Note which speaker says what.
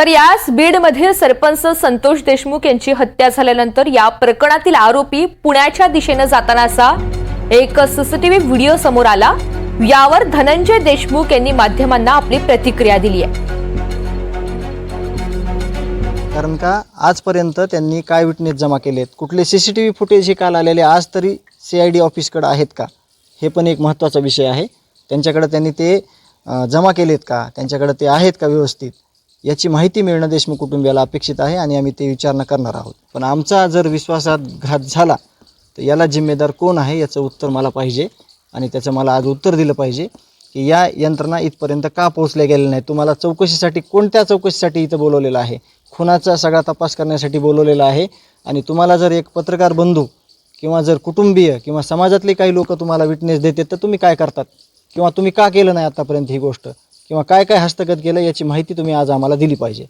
Speaker 1: तर याच बीडमधील सरपंच संतोष देशमुख यांची हत्या झाल्यानंतर या प्रकरणातील आरोपी पुण्याच्या दिशेनं जातानाचा एक सीसीटीव्ही व्हिडिओ समोर आला. यावर धनंजय देशमुख यांनी माध्यमांना आपली प्रतिक्रिया दिली आहे.
Speaker 2: कारण का? आजपर्यंत त्यांनी काय विटनेस जमा केले आहेत कुठले C C T V footage हे काल आलेले आज तरी सी आय डी ऑफिसकडे आहेत का? हे पण एक महत्त्वाचा विषय आहे. त्यांच्याकडे त्यांनी ते जमा केलेत का? त्यांच्याकडे ते आहेत का व्यवस्थित? याची माहिती मिळणं देशमुख कुटुंबियाला अपेक्षित आहे आणि आम्ही ते विचारणा करणार आहोत. पण आमचा जर विश्वासात घात झाला तर याला जिम्मेदार कोण आहे याचं उत्तर मला पाहिजे आणि त्याचं मला आज उत्तर दिलं पाहिजे की या यंत्रणा इथपर्यंत का पोहोचल्या गेल्या नाही तुम्हाला चौकशीसाठी कोणत्या चौकशीसाठी इथं बोलवलेलं आहे? खुनाचा सगळा तपास करण्यासाठी बोलवलेला आहे आणि तुम्हाला जर एक पत्रकार बंधू किंवा जर कुटुंबीय किंवा समाजातले काही लोक तुम्हाला विटनेस देते तर तुम्ही काय करतात? किंवा तुम्ही का केलं नाही आतापर्यंत ही गोष्ट? किंवा काय काय हस्तगत केलं याची माहिती तुम्ही आज आम्हाला दिली पाहिजे.